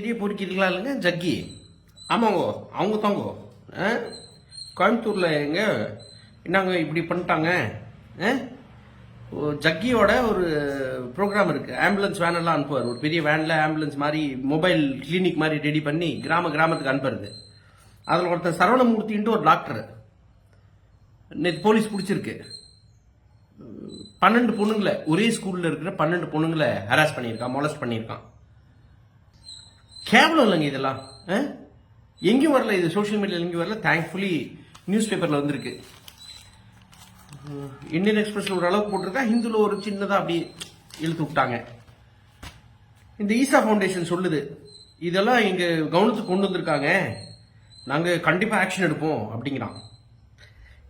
பெரிய பொறுக்கிறீங்களா இல்லைங்க? ஜக்கி. ஆமாங்கோ அவங்க தாங்கோ ஆ? கோயம்புத்தூரில் எங்க? என்னங்க இப்படி பண்ணிட்டாங்க? ஆ? ஓ, ஜக்கியோட ஒரு ப்ரோக்ராம் இருக்கு. ஆம்புலன்ஸ் வேனெல்லாம் அனுப்புவார். ஒரு பெரிய வேனில் ஆம்புலன்ஸ் மாதிரி மொபைல் கிளினிக் மாதிரி ரெடி பண்ணி கிராம கிராமத்துக்கு அனுப்புறது. அதில் ஒருத்தர் சரவணமூர்த்தின்ட்டு ஒரு டாக்டர் நேற்று போலீஸ் பிடிச்சிருக்கு. பன்னெண்டு பொண்ணுங்களை ஒரே ஸ்கூலில் இருக்கிற பன்னெண்டு பொண்ணுங்களை ஹராஸ் பண்ணியிருக்கான் மொலஸ்ட் பண்ணியிருக்கான். கேவலம் இல்லைங்க இதெல்லாம். ஆ? எங்கேயும் வரல இது சோஷியல் மீடியாவில் எங்கேயும் வரல. தேங்க்ஃபுல்லி நியூஸ் பேப்பரில் வந்திருக்கு. இந்தியன் எக்ஸ்பிரஸில் ஒரு அளவுக்கு போட்டிருக்கா ஹிந்துல ஒரு சின்னதாக அப்படி இழுத்து விட்டாங்க. இந்த ஈசா ஃபவுண்டேஷன் சொல்லுது இதெல்லாம் எங்கள் கவனத்துக்கு கொண்டு வந்திருக்காங்க. நாங்கள் கண்டிப்பாக ஆக்ஷன் எடுப்போம் அப்படிங்கிறான்.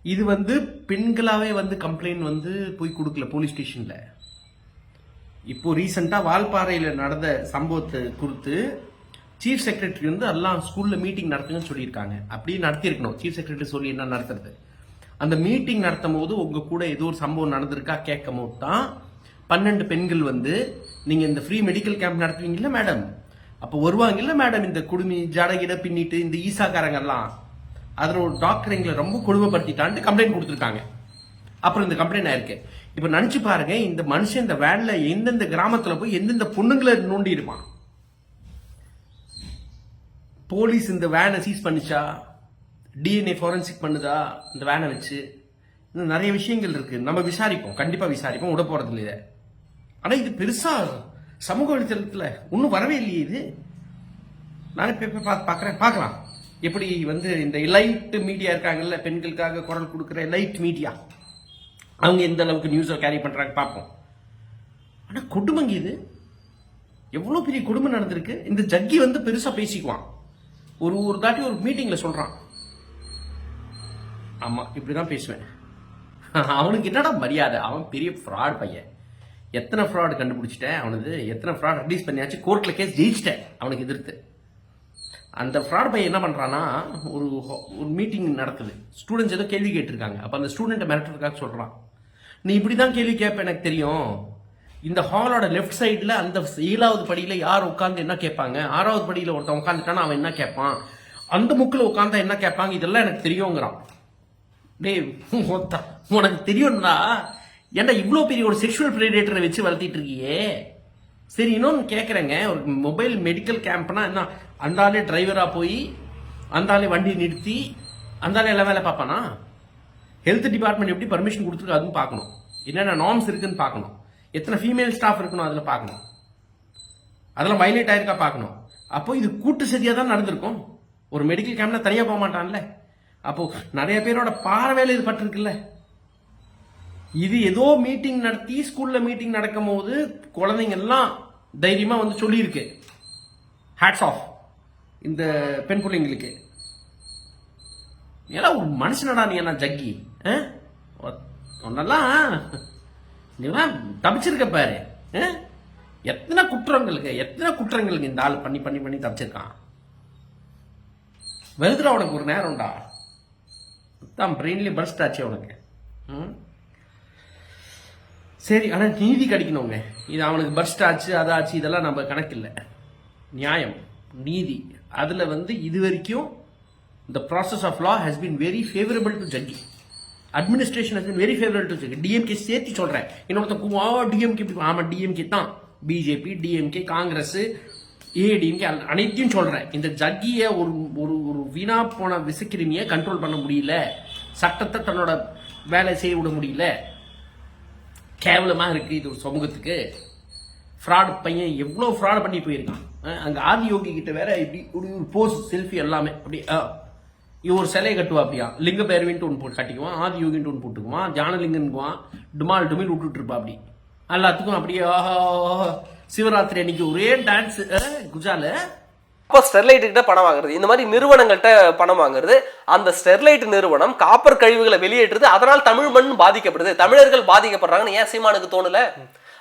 இது வந்து பெண்களாகவே வந்து கம்ப்ளைண்ட் வந்து போய் கொடுக்கல போலீஸ் ஸ்டேஷனில் இப்போ ரீசெண்டாக வால்பாறையில் நடந்த சம்பவத்தை குறித்து சீஃப் செக்ரட்டரி வந்து எல்லாம் ஸ்கூல்ல மீட்டிங் நடத்துங்கன்னு சொல்லியிருக்காங்க. அப்படியே நடத்தியிருக்கணும். சீஃப் செக்ரட்டரி சொல்லி என்ன நடத்துறது? அந்த மீட்டிங் நடத்தும் போது உங்க கூட ஏதோ ஒரு சம்பவம் நடந்திருக்கா? கேட்கும் போது தான் பன்னெண்டு பெண்கள் வந்து நீங்க இந்த ஃப்ரீ மெடிக்கல் கேம்ப் நடத்துவீங்கல்ல மேடம் அப்போ வருவாங்கல்ல மேடம் இந்த குடுமி ஜடகிட பின்னிட்டு இந்த ஈசாக்காரங்கெல்லாம். அதில் ஒரு டாக்டர் எங்களை ரொம்ப கொடுமைப்படுத்திட்டான்ட்டு கம்ப்ளைண்ட் கொடுத்துருக்காங்க. அப்புறம் இந்த கம்ப்ளைண்ட் ஆயிருக்கு. இப்போ நினச்சி பாருங்க இந்த மனுஷன் இந்த வேனில் எந்தெந்த கிராமத்தில் போய் எந்தெந்த பொண்ணுங்களை நோண்டி இருப்பான் போலீஸ் இந்த வேனை சீஸ் பண்ணிச்சா? டிஎன்ஏ ஃபாரன்சிக் பண்ணுதா? இந்த வேனை வச்சு? இன்னும் நிறைய விஷயங்கள் இருக்கு. நம்ம விசாரிப்போம். கண்டிப்பா விசாரிப்போம். விட போறது இல்லை ஆனால் ஆனா இது பெருசா சமூக வலைத்தளத்தில் ஒன்றும் வரவே இல்லையே இது. நானே பேப்பர் பார்த்து பார்க்குறேன் பார்க்கலாம் எப்படி வந்து இந்த லைட் மீடியா இருக்காங்கல்ல பெண்களுக்காக குரல் கொடுக்குற லைட் மீடியா அவங்க எந்த அளவுக்கு நியூஸை கேரி பண்ணுறாங்க பார்ப்போம் ஆனால் கொடுமைங்க இது. எவ்வளோ பெரிய கொடுமை நடந்திருக்கு. இந்த ஜக்கி வந்து பெருசாக பேசிக்குவான். ஒரு ஒரு தாட்டி ஒரு மீட்டிங்ல சொல்றான். ஆமா இப்படிதான் பேசுவேன். அவனுக்கு என்னடா மரியாதை? அவன் பெரிய ஃப்ராட் பையன். எத்தனை ஃப்ராட் கண்டுபிடிச்சிட்டேன்? அவனது எத்தனை ஃப்ராட் ரிலீஸ் பண்ணியாச்சு? கோர்ட்ல கேஸ் ஜெயிச்சிட்டேன். அவனுக்கு எதிர்த்து. அந்த ஃப்ராட் பையன் என்ன பண்றான்னா ஒரு ஒரு மீட்டிங் நடக்குது. ஸ்டூடெண்ட்ஸ் ஏதோ கேள்வி கேட்டிருக்காங்க. அப்ப அந்த ஸ்டூடெண்ட்டை மிரட்டுறதுக்காக சொல்றான். நீ இப்படிதான் கேள்வி கேட்ப எனக்கு தெரியும். இந்த ஹாலோட லெஃப்ட் சைடில் அந்த ஏழாவது படியில் யார் உட்காந்து என்ன கேட்பாங்க? ஆறாவது படியில் ஒருத்தன் உட்காந்துட்டானா அவன் என்ன கேட்பான்? அந்த முக்கில் உட்காந்தா என்ன கேட்பாங்க? இதெல்லாம் எனக்கு தெரியுங்கிறான். டேய் உனக்கு தெரியும்னா ஏன்டா இவ்வளோ பெரிய ஒரு செக்ஷுவல் ப்ரீடேட்டரை வச்சு வளர்த்திட்டு இருக்கியே? சரி இன்னொன்று கேட்குறேங்க ஒரு மொபைல் மெடிக்கல் கேம்ப்னா என்ன? அந்தாலே டிரைவராக போய் அந்தாலே வண்டி நிறுத்தி அந்தாலே எல்லாம் வேலை பார்ப்பானா? ஹெல்த் டிபார்ட்மெண்ட் எப்படி பர்மிஷன் கொடுத்துருக்கு அதுவும் பார்க்கணும். என்னென்ன நார்ம்ஸ் இருக்குன்னு பார்க்கணும். எத்தனை ஃபீமேல் ஸ்டாஃப் இருக்கணும் அதில் பார்க்கணும். அதெல்லாம் வயலேட் ஆயிருக்கா பார்க்கணும். அப்போ இது கூட்டு சரியாக தான் நடந்திருக்கும். ஒரு மெடிக்கல் கேம்ப்ல தனியாக போக மாட்டான்ல. அப்போ நிறைய பேரோட பார்வையில் இது பட்டிருக்குல்ல. இது ஏதோ மீட்டிங் நடத்தி ஸ்கூல்ல மீட்டிங் நடக்கும் போது குழந்தைங்க எல்லாம் தைரியமா வந்து சொல்லியிருக்கு. ஹேட்ஸ் ஆஃப் இந்த பெண் பிள்ளைங்களுக்கு. ஏன்னா ஒரு மனுஷனடா நீ என்ன ஜக்கி? ஆ? உன்னெல்லாம் நீலாம் தப்பிச்சிருக்க பாரு. ஆ? எத்தனை குற்றங்களுக்கு எத்தனை குற்றங்களுக்கு இந்த ஆள் பண்ணி பண்ணி பண்ணி தப்பிச்சிருக்கான்? வருதுடா உனக்கு ஒரு நேரம்டா தான் பிரெயின்லி பர்ஸ்ட் ஆச்சு அவனுக்கு. ம்? சரி ஆனால் நீதி கிடைக்கணுங்க. இது அவனுக்கு பர்ஸ்ட் ஆச்சு அதாச்சு இதெல்லாம் நம்ம கணக்கில்லை. நியாயம் நீதி. அதில் வந்து இது வரைக்கும் the process of law has been very favourable to judge administration has very very DMK சேர்த்து சொல்றேன். இன்னொருத்த டிஎம்கே ஆமா டிஎம்கே தான். பிஜேபி டிஎம்கே காங்கிரஸ் ஏடிஎம்கே அனைத்தையும் சொல்றேன். இந்த ஜக்கிய ஒரு ஒரு ஒரு வீணா போன விசக்கிருமியை கண்ட்ரோல் பண்ண முடியல. சட்டத்தை தன்னோட வேலை செய்ய விட முடியல. கேவலமாக இருக்கு இது ஒரு சமூகத்துக்கு. ஃப்ராட் பையன் எவ்வளோ ஃப்ராட் பண்ணி போயிருக்கான். அங்கே ஆதி யோகி கிட்ட வேற இப்படி ஒரு ஒரு போஸ் செல்ஃபி எல்லாமே. அப்படி இவன் ஒரு சிலையை கட்டுவாப்பியா லிங்க பேரவின்ட்டு ஒன்று போட்டு கட்டிக்குவான் ஆதி யோகின்ட்டு ஒன்று போட்டுக்குவான் ஜானலிங்கன்குவான் டுமால் டுமில் விட்டுட்டு இருப்பா அப்படி. எல்லாத்துக்கும் அப்படியே ஆஹா சிவராத்திரி அன்னைக்கு ஒரே டான்ஸ் குஜால. அப்போ ஸ்டெர்லைட்டுக்கிட்ட கிட்ட பணம் வாங்குறது. இந்த மாதிரி நிறுவனங்கள்கிட்ட பணம் வாங்குறது. அந்த ஸ்டெர்லைட் நிறுவனம் காப்பர் கழிவுகளை வெளியேற்றுது. அதனால் தமிழ் மண் பாதிக்கப்படுது. தமிழர்கள் பாதிக்கப்படுறாங்கன்னு ஏன் சீமானுக்கு தோணல?